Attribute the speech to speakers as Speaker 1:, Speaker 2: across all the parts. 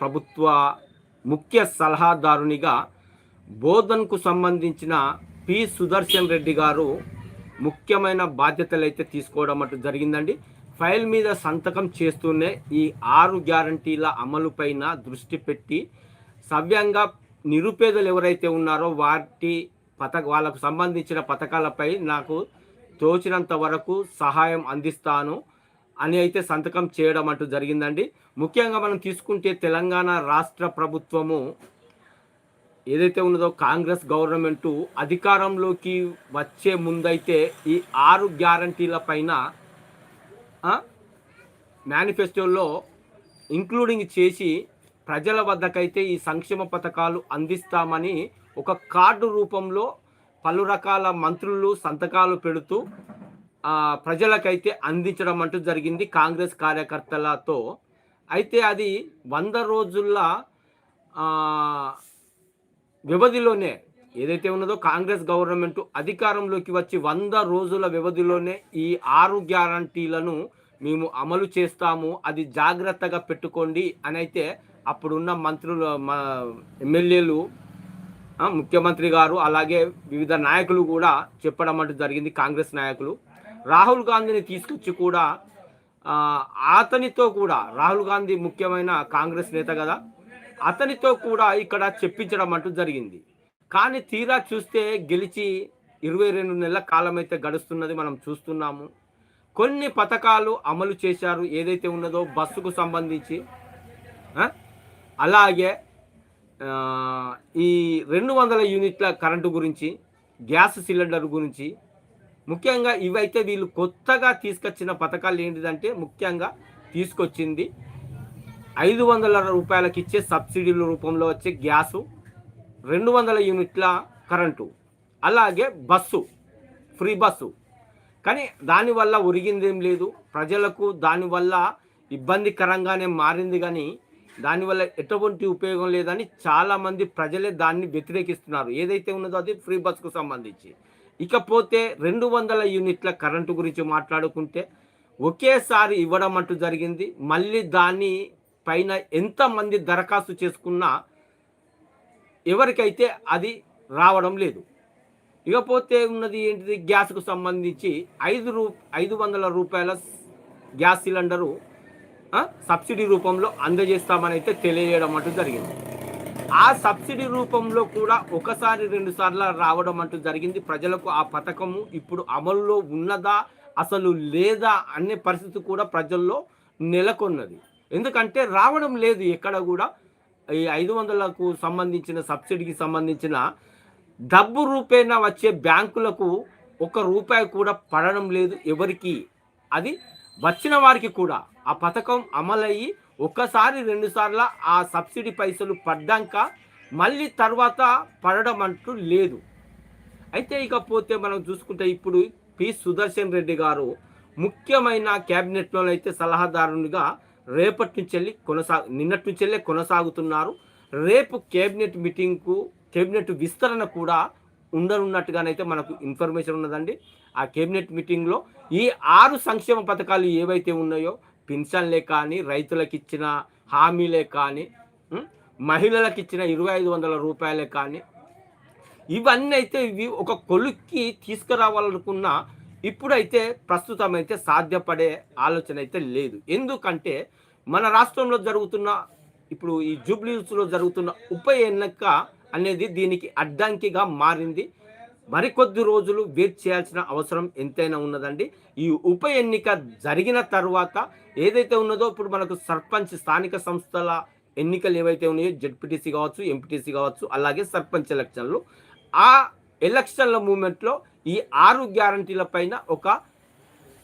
Speaker 1: ప్రభుత్వ ముఖ్య సలహాదారునిగా బోధన్కు సంబంధించిన పి. సుదర్శన్ రెడ్డి గారు ముఖ్యమైన బాధ్యతలు అయితే తీసుకోవడం అటు జరిగిందండి. ఫైల్ మీద సంతకం చేస్తూనే ఈ ఆరు గ్యారంటీల అమలుపైన దృష్టి పెట్టి సవ్యంగా నిరుపేదలు ఎవరైతే ఉన్నారో వాటి పథక వాళ్ళకు సంబంధించిన పథకాలపై నాకు తోచినంత వరకు సహాయం అందిస్తాను. అని అయితే సంతకం చేయడం అంటూ జరిగిందండి. ముఖ్యంగా మనం తీసుకుంటే తెలంగాణ రాష్ట్ర ప్రభుత్వము ఏదైతే ఉన్నదో కాంగ్రెస్ గవర్నమెంటు అధికారంలోకి వచ్చే ముందైతే ఈ ఆరు గ్యారంటీల పైన మేనిఫెస్టోలో ఇంక్లూడింగ్ చేసి ప్రజల వద్దకైతే ఈ సంక్షేమ పథకాలు అందిస్తామని ఒక కార్డు రూపంలో పలు రకాల మంత్రులు సంతకాలు పెడుతూ ప్రజలకైతే అందించడం అంటూ జరిగింది కాంగ్రెస్ కార్యకర్తలతో. అయితే అది వంద రోజుల వ్యవధిలోనే ఏదైతే ఉన్నదో కాంగ్రెస్ గవర్నమెంట్ అధికారంలోకి వచ్చి వంద రోజుల వ్యవధిలోనే ఈ ఆరు గ్యారంటీలను మేము అమలు చేస్తాము అది జాగ్రత్తగా పెట్టుకోండి అని అయితే అప్పుడున్న మంత్రులు మా ఎమ్మెల్యేలు ముఖ్యమంత్రి గారు అలాగే వివిధ నాయకులు కూడా చెప్పడం అంటూ జరిగింది కాంగ్రెస్ నాయకులు. రాహుల్ గాంధీని తీసుకొచ్చి కూడా అతనితో కూడా రాహుల్ గాంధీ ముఖ్యమైన కాంగ్రెస్ నేత కదా అతనితో కూడా ఇక్కడ చెప్పించడం అంటూ జరిగింది. కానీ తీరా చూస్తే గెలిచి ఇరవై రెండు నెలల కాలం అయితే గడుస్తున్నది మనం చూస్తున్నాము. కొన్ని పథకాలు అమలు చేశారు ఏదైతే ఉన్నదో బస్సుకు సంబంధించి అలాగే ఈ రెండు వందల యూనిట్ల కరెంటు గురించి గ్యాస్ సిలిండర్ గురించి ముఖ్యంగా ఇవైతే వీళ్ళు కొత్తగా తీసుకొచ్చిన పథకాలు ఏంటిదంటే ముఖ్యంగా తీసుకొచ్చింది ఐదు వందల రూపాయలకి ఇచ్చే సబ్సిడీల రూపంలో వచ్చే గ్యాసు రెండు వందల యూనిట్ల కరెంటు అలాగే బస్సు ఫ్రీ బస్సు. కానీ దానివల్ల ఒరిగిందేం లేదు. ప్రజలకు దానివల్ల ఇబ్బందికరంగానే మారింది కానీ దానివల్ల ఎటువంటి ఉపయోగం లేదని చాలామంది ప్రజలే దాన్ని వ్యతిరేకిస్తున్నారు. ఏదైతే ఉన్నదో అది ఫ్రీ బస్కు సంబంధించి. ఇకపోతే రెండు వందల యూనిట్ల కరెంటు గురించి మాట్లాడుకుంటే ఒకేసారి ఇవ్వడం అంటూ జరిగింది. మళ్ళీ దాని పైన ఎంతమంది దరఖాస్తు చేసుకున్నా ఎవరికైతే అది రావడం లేదు. ఇకపోతే ఉన్నది ఏంటిది? గ్యాస్కు సంబంధించి ఐదు రూ ఐదు వందల రూపాయల గ్యాస్ సిలిండరు సబ్సిడీ రూపంలో అందజేస్తామని అయితే తెలియజేయడం అంటూ జరిగింది. ఆ సబ్సిడీ రూపంలో కూడా ఒకసారి రెండు సార్లు రావడం అంటూ జరిగింది. ప్రజలకు ఆ పథకము ఇప్పుడు అమల్లో ఉన్నదా అసలు లేదా అనే పరిస్థితి కూడా ప్రజల్లో నెలకొన్నది. ఎందుకంటే రావడం లేదు ఎక్కడ కూడా. ఈ ఐదు వందలకు సంబంధించిన సబ్సిడీకి సంబంధించిన డబ్బు రూపేణా వచ్చే బ్యాంకులకు ఒక రూపాయి కూడా పడడం లేదు ఎవరికి. అది వచ్చిన వారికి కూడా. ఆ పథకం అమలయ్యి ఒక్కసారి రెండు సార్ల ఆ సబ్సిడీ పైసలు పడ్డాక మళ్ళీ తర్వాత పడడం అంటూ లేదు. అయితే ఇకపోతే మనం చూసుకుంటే ఇప్పుడు పి సుదర్శన్ రెడ్డి గారు ముఖ్యమైన క్యాబినెట్లో అయితే సలహాదారునిగా రేపటి నుంచి వెళ్ళి కొనసా నిన్నటి నుంచి కొనసాగుతున్నారు. రేపు కేబినెట్ మీటింగ్కు కేబినెట్ విస్తరణ కూడా ఉండనున్నట్టుగానైతే మనకు ఇన్ఫర్మేషన్ ఉన్నదండి. ఆ కేబినెట్ మీటింగ్లో ఈ ఆరు సంక్షేమ పథకాలు ఏవైతే ఉన్నాయో పెన్షన్లే కానీ రైతులకు ఇచ్చిన హామీలే కానీ మహిళలకు ఇచ్చిన ఇరవై ఐదు వందల రూపాయలే కానీ ఇవన్నీ అయితే ఇవి ఒక కొలుక్కి తీసుకురావాలనుకున్న ఇప్పుడైతే ప్రస్తుతం అయితే సాధ్యపడే ఆలోచన అయితే లేదు. ఎందుకంటే మన రాష్ట్రంలో జరుగుతున్న ఇప్పుడు ఈ జూబ్లీస్లో జరుగుతున్న ఉప ఎన్నిక అనేది దీనికి అడ్డంకిగా మారింది. మరికొద్ది రోజులు వెయిట్ చేయాల్సిన అవసరం ఎంతైనా ఉన్నదండి. ఈ ఉప ఎన్నిక జరిగిన తర్వాత ఏదైతే ఉన్నదో ఇప్పుడు మనకు సర్పంచ్ స్థానిక సంస్థల ఎన్నికలు ఏవైతే ఉన్నాయో జడ్పీటీసీ కావచ్చు ఎంపీటీసీ కావచ్చు అలాగే సర్పంచ్ ఎలక్షన్లు ఆ ఎలక్షన్ల మూమెంట్లో ఈ ఆరు గ్యారంటీల పైన ఒక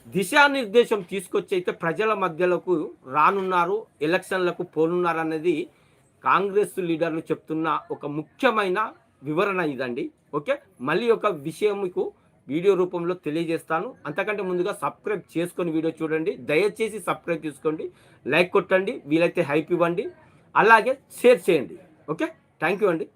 Speaker 1: దిశానిర్దేశం తీసుకొచ్చి అయితే ప్రజల మధ్యలోకి రానున్నారు ఎలక్షన్లకు పోనున్నారు అనేది కాంగ్రెస్ లీడర్లు చెప్తున్న ఒక ముఖ్యమైన వివరణ ఇదండి. ఓకే? మళ్ళీ ఒక విషయం మీకు వీడియో రూపంలో తెలియజేస్తాను. అంతకంటే ముందుగా సబ్స్క్రైబ్ చేసుకొని వీడియో చూడండి. దయచేసి సబ్స్క్రైబ్ చేసుకోండి. లైక్ కొట్టండి. వీలైతే హైప్ ఇవ్వండి. అలాగే షేర్ చేయండి. ఓకే? థ్యాంక్ యూ అండి.